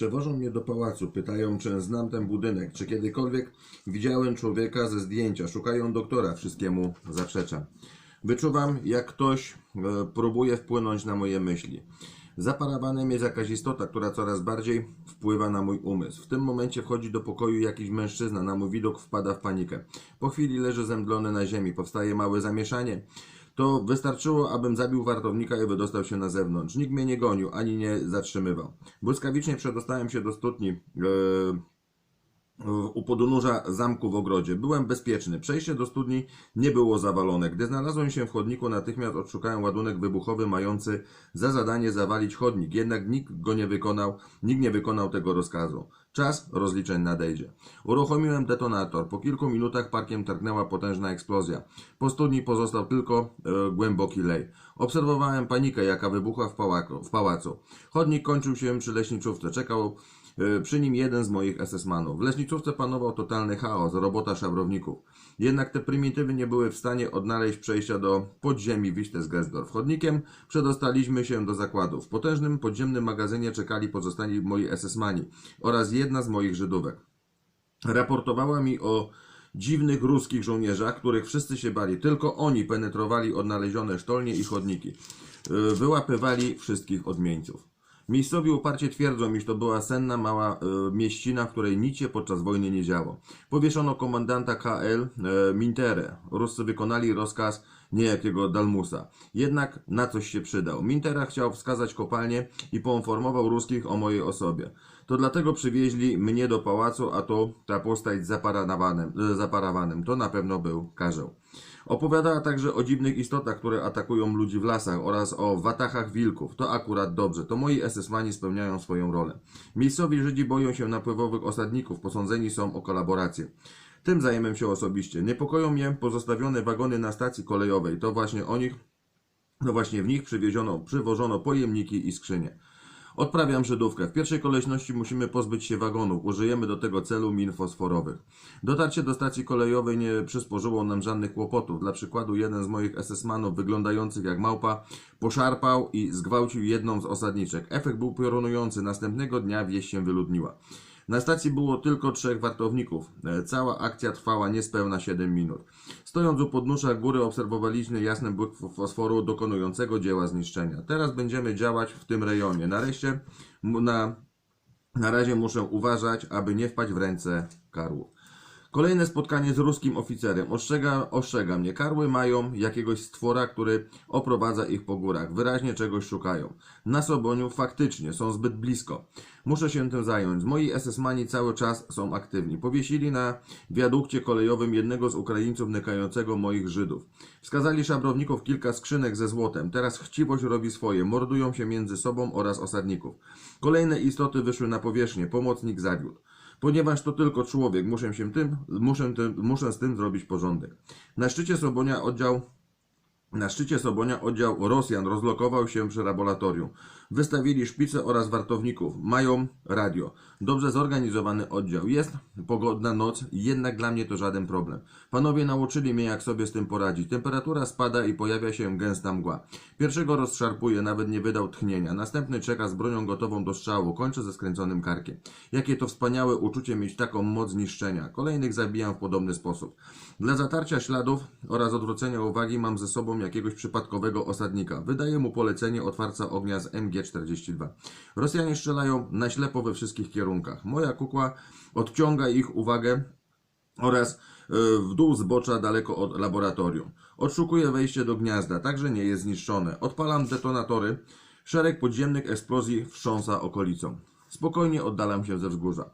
Przewożą mnie do pałacu, pytają, czy znam ten budynek, czy kiedykolwiek widziałem człowieka ze zdjęcia, szukają doktora, wszystkiemu zaprzeczam. Wyczuwam, jak ktoś e, próbuje wpłynąć na moje myśli. Za jest jakaś istota, która coraz bardziej wpływa na mój umysł. W tym momencie wchodzi do pokoju jakiś mężczyzna, na mój widok wpada w panikę. Po chwili leży zemdlony na ziemi, powstaje małe zamieszanie. To wystarczyło, abym zabił wartownika i wydostał się na zewnątrz. Nikt mnie nie gonił, ani nie zatrzymywał. Błyskawicznie przedostałem się do studni. Yy, u podnóża zamku w ogrodzie. Byłem bezpieczny. Przejście do studni nie było zawalone. Gdy znalazłem się w chodniku, natychmiast odszukałem ładunek wybuchowy mający za zadanie zawalić chodnik. Jednak nikt go nie wykonał, nikt nie wykonał tego rozkazu. Czas rozliczeń nadejdzie. Uruchomiłem detonator. Po kilku minutach parkiem targnęła potężna eksplozja. Po studni pozostał tylko e, głęboki lej. Obserwowałem panikę, jaka wybuchła w, pałaku, w pałacu. Chodnik kończył się przy leśniczówce. Czekał Przy nim jeden z moich SS-manów. W leśnicówce panował totalny chaos, robota szabrowników. Jednak te prymitywy nie były w stanie odnaleźć przejścia do podziemi Wichtesgesdorf. Chodnikiem przedostaliśmy się do zakładu. W potężnym podziemnym magazynie czekali pozostali moi SS-mani oraz jedna z moich Żydówek. Raportowała mi o dziwnych ruskich żołnierzach, których wszyscy się bali. Tylko oni penetrowali odnalezione sztolnie i chodniki. E, Wyłapywali wszystkich odmieńców. Miejscowi uparcie twierdzą, iż to była senna mała e, mieścina, w której nic się podczas wojny nie działo. Powieszono komandanta KL e, Minterę. Ruscy wykonali rozkaz niejakiego Dalmusa. Jednak na coś się przydał. Mintera chciał wskazać kopalnię i poinformował ruskich o mojej osobie. To dlatego przywieźli mnie do pałacu, a to ta postać z zaparawanem. e, zaparawanem. To na pewno był Karzeł. Opowiadała także o dziwnych istotach, które atakują ludzi w lasach oraz o watachach wilków. To akurat dobrze, to moi SS-mani spełniają swoją rolę. Miejscowi Żydzi boją się napływowych osadników, posądzeni są o kolaborację. Tym zajmę się osobiście. Niepokoją mnie pozostawione wagony na stacji kolejowej. To właśnie o nich, to właśnie w nich przywieziono, przywożono pojemniki i skrzynie. Odprawiam Żydówkę. W pierwszej kolejności musimy pozbyć się wagonów. Użyjemy do tego celu min fosforowych. Dotarcie do stacji kolejowej nie przysporzyło nam żadnych kłopotów. Dla przykładu jeden z moich SS-manów wyglądających jak małpa poszarpał i zgwałcił jedną z osadniczek. Efekt był piorunujący. Następnego dnia wieś się wyludniła. Na stacji było tylko trzech wartowników. E, Cała akcja trwała niespełna 7 minut. Stojąc u podnóża góry obserwowaliśmy jasny błysk fosforu dokonującego dzieła zniszczenia. Teraz będziemy działać w tym rejonie. Nareszcie na, na razie muszę uważać, aby nie wpaść w ręce karłów. Kolejne spotkanie z ruskim oficerem. Ostrzega, ostrzega mnie. Karły mają jakiegoś stwora, który oprowadza ich po górach. Wyraźnie czegoś szukają. Na Soboniu faktycznie są zbyt blisko. Muszę się tym zająć. Moi SS-mani cały czas są aktywni. Powiesili na wiadukcie kolejowym jednego z Ukraińców nykającego moich Żydów. Wskazali szabrowników kilka skrzynek ze złotem. Teraz chciwość robi swoje. Mordują się między sobą oraz osadników. Kolejne istoty wyszły na powierzchnię. Pomocnik zawiódł. Ponieważ to tylko człowiek, muszę się tym, muszę, tym, muszę z tym zrobić porządek. Na szczycie Sobonia oddział na szczycie Sobonia oddział Rosjan rozlokował się przy laboratorium. Wystawili szpice oraz wartowników. Mają radio. Dobrze zorganizowany oddział. Jest pogodna noc, jednak dla mnie to żaden problem. Panowie nauczyli mnie, jak sobie z tym poradzić. Temperatura spada i pojawia się gęsta mgła. Pierwszego rozszarpuje, nawet nie wydał tchnienia. Następny czeka z bronią gotową do strzału. Kończę ze skręconym karkiem. Jakie to wspaniałe uczucie mieć taką moc niszczenia. Kolejnych zabijam w podobny sposób. Dla zatarcia śladów oraz odwrócenia uwagi mam ze sobą jakiegoś przypadkowego osadnika. Wydaję mu polecenie otwarcia ognia z MG-42. Rosjanie strzelają na ślepo we wszystkich kierunkach. Moja kukła odciąga ich uwagę oraz e, w dół zbocza daleko od laboratorium. Odszukuję wejście do gniazda, także nie jest zniszczone. Odpalam detonatory. Szereg podziemnych eksplozji wstrząsa okolicą. Spokojnie oddalam się ze wzgórza.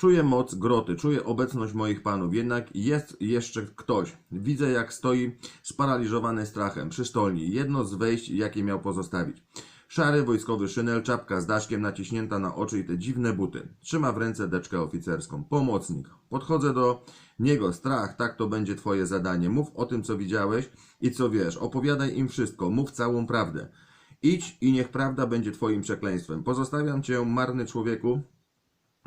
Czuję moc groty, czuję obecność moich panów, jednak jest jeszcze ktoś. Widzę, jak stoi sparaliżowany strachem przy sztolni. Jedno z wejść, jakie miał pozostawić. Szary wojskowy szynel, czapka z daszkiem naciśnięta na oczy i te dziwne buty. Trzyma w ręce deczkę oficerską. Pomocnik. Podchodzę do niego. Strach, tak to będzie twoje zadanie. Mów o tym, co widziałeś i co wiesz. Opowiadaj im wszystko. Mów całą prawdę. Idź i niech prawda będzie twoim przekleństwem. Pozostawiam cię, marny człowieku,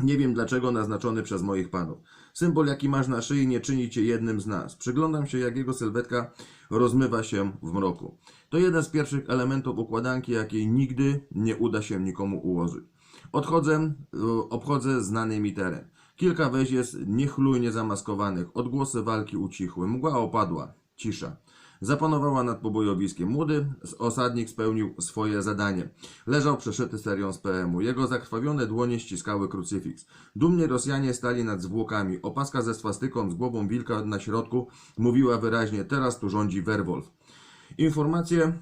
nie wiem dlaczego naznaczony przez moich panów. Symbol, jaki masz na szyi, nie czyni cię jednym z nas. Przyglądam się, jak jego sylwetka rozmywa się w mroku. To jeden z pierwszych elementów układanki, jakiej nigdy nie uda się nikomu ułożyć. Odchodzę, e, obchodzę znany mi teren. Kilka wejść jest niechlujnie zamaskowanych. Odgłosy walki ucichły. Mgła opadła. Cisza. Zapanowała nad pobojowiskiem. Młody osadnik spełnił swoje zadanie. Leżał przeszyty serią z PM-u. Jego zakrwawione dłonie ściskały krucyfiks. Dumnie Rosjanie stali nad zwłokami. Opaska ze swastyką z głową wilka na środku mówiła wyraźnie, teraz tu rządzi Werwolf. Informacje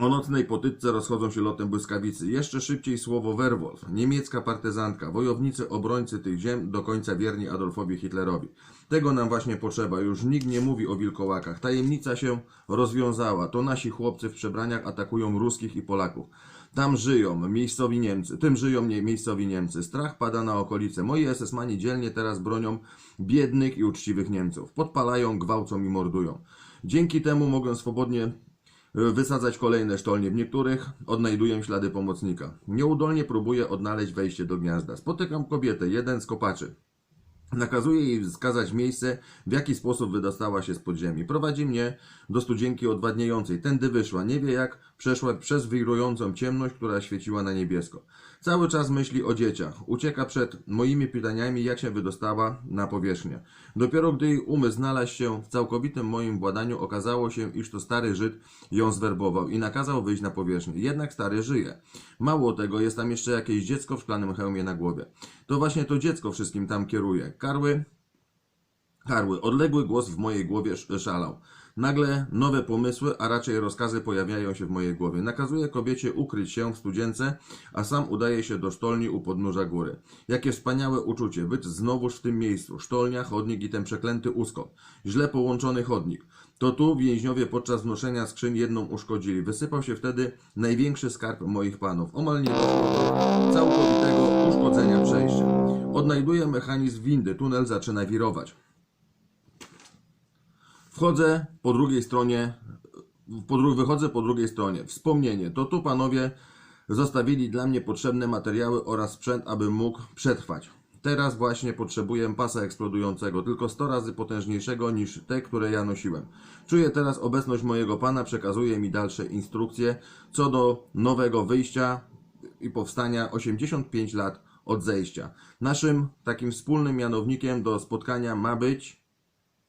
o nocnej potyczce rozchodzą się lotem błyskawicy. Jeszcze szybciej słowo Werwolf, niemiecka partyzantka, wojownicy obrońcy tych ziem, do końca wierni Adolfowi Hitlerowi. Tego nam właśnie potrzeba. Już nikt nie mówi o wilkołakach. Tajemnica się rozwiązała. To nasi chłopcy w przebraniach atakują ruskich i Polaków. Tam żyją miejscowi Niemcy. Tym żyją miejscowi Niemcy. Strach pada na okolice. Moi SS-mani dzielnie teraz bronią biednych i uczciwych Niemców. Podpalają, gwałcą i mordują. Dzięki temu mogę swobodnie wysadzać kolejne sztolnie. W niektórych odnajduję ślady pomocnika. Nieudolnie próbuję odnaleźć wejście do gniazda. Spotykam kobietę, jeden z kopaczy. Nakazuje jej wskazać miejsce, w jaki sposób wydostała się z podziemi. Prowadzi mnie do studzienki odwadniającej. Tędy wyszła. Nie wie jak przeszła przez wirującą ciemność, która świeciła na niebiesko. Cały czas myśli o dzieciach. Ucieka przed moimi pytaniami, jak się wydostała na powierzchnię. Dopiero gdy jej umysł znalazł się w całkowitym moim władaniu, okazało się, iż to stary Żyd ją zwerbował i nakazał wyjść na powierzchnię. Jednak stary żyje. Mało tego, jest tam jeszcze jakieś dziecko w szklanym hełmie na głowie. To właśnie to dziecko wszystkim tam kieruje. Karły, karły. Odległy głos w mojej głowie sz- szalał. Nagle nowe pomysły, a raczej rozkazy pojawiają się w mojej głowie. Nakazuję kobiecie ukryć się w studzience, a sam udaje się do sztolni u podnóża góry. Jakie wspaniałe uczucie, być znowuż w tym miejscu. Sztolnia, chodnik i ten przeklęty uskok. Źle połączony chodnik. To tu więźniowie podczas wnoszenia skrzyń jedną uszkodzili. Wysypał się wtedy największy skarb moich panów. Omal nie doszło do całkowitego uszkodzenia przejścia. Odnajduję mechanizm windy. Tunel zaczyna wirować. Wchodzę po drugiej stronie, po dru- wychodzę po drugiej stronie. Wspomnienie. To tu panowie zostawili dla mnie potrzebne materiały oraz sprzęt, aby mógł przetrwać. Teraz właśnie potrzebuję pasa eksplodującego, tylko 100 razy potężniejszego niż te, które ja nosiłem. Czuję teraz obecność mojego pana, przekazuje mi dalsze instrukcje co do nowego wyjścia i powstania 85 lat od zejścia. Naszym takim wspólnym mianownikiem do spotkania ma być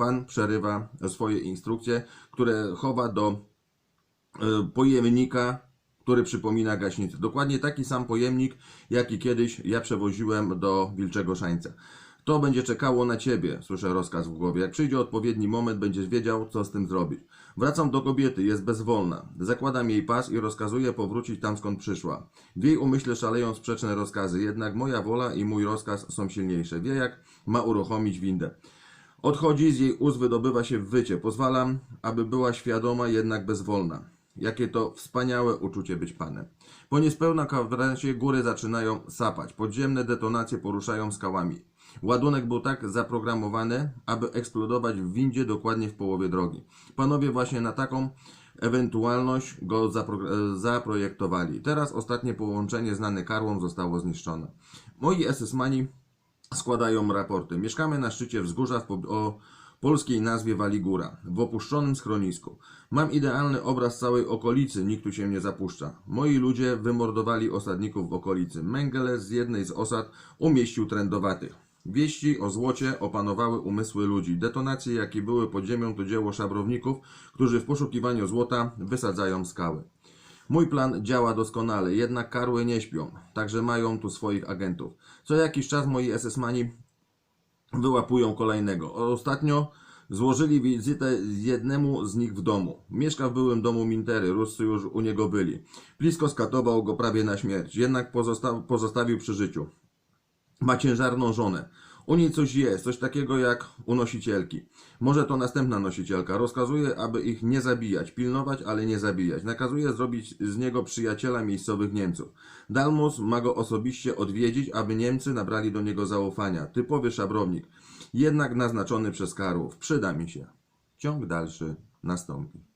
Pan przerywa swoje instrukcje, które chowa do e, pojemnika, który przypomina gaśnicę. Dokładnie taki sam pojemnik, jaki kiedyś ja przewoziłem do Wilczego Szańca. To będzie czekało na ciebie, słyszę rozkaz w głowie. Jak przyjdzie odpowiedni moment, będziesz wiedział, co z tym zrobić. Wracam do kobiety, jest bezwolna. Zakładam jej pas i rozkazuję powrócić tam, skąd przyszła. W jej umyśle szaleją sprzeczne rozkazy, jednak moja wola i mój rozkaz są silniejsze. Wie, jak ma uruchomić windę. Odchodzi, z jej ust wydobywa się wycie. Pozwalam, aby była świadoma, jednak bezwolna. Jakie to wspaniałe uczucie być panem. Po niespełna kwadransie góry zaczynają sapać. Podziemne detonacje poruszają skałami. Ładunek był tak zaprogramowany, aby eksplodować w windzie dokładnie w połowie drogi. Panowie właśnie na taką ewentualność go e, zaprojektowali. Teraz ostatnie połączenie znane karłom zostało zniszczone. Moi SS-mani składają raporty. Mieszkamy na szczycie wzgórza o polskiej nazwie Waligóra, w opuszczonym schronisku. Mam idealny obraz całej okolicy, nikt tu się nie zapuszcza. Moi ludzie wymordowali osadników w okolicy. Mengele z jednej z osad umieścił trędowatych. Wieści o złocie opanowały umysły ludzi. Detonacje, jakie były pod ziemią, to dzieło szabrowników, którzy w poszukiwaniu złota wysadzają skały. Mój plan działa doskonale, jednak karły nie śpią, także mają tu swoich agentów. Co jakiś czas moi SS-mani wyłapują kolejnego. Ostatnio złożyli wizytę jednemu z nich w domu. Mieszka w byłym domu Mintery, Ruscy już u niego byli. Blisko skatował go prawie na śmierć, jednak pozosta- pozostawił przy życiu. Ma ciężarną żonę. U niej coś jest, coś takiego jak u nosicielki. Może to następna nosicielka. Rozkazuje, aby ich nie zabijać, pilnować, ale nie zabijać. Nakazuje zrobić z niego przyjaciela miejscowych Niemców. Dalmus ma go osobiście odwiedzić, aby Niemcy nabrali do niego zaufania. Typowy szabrownik. Jednak naznaczony przez Karłów. Przyda mi się. Ciąg dalszy nastąpi.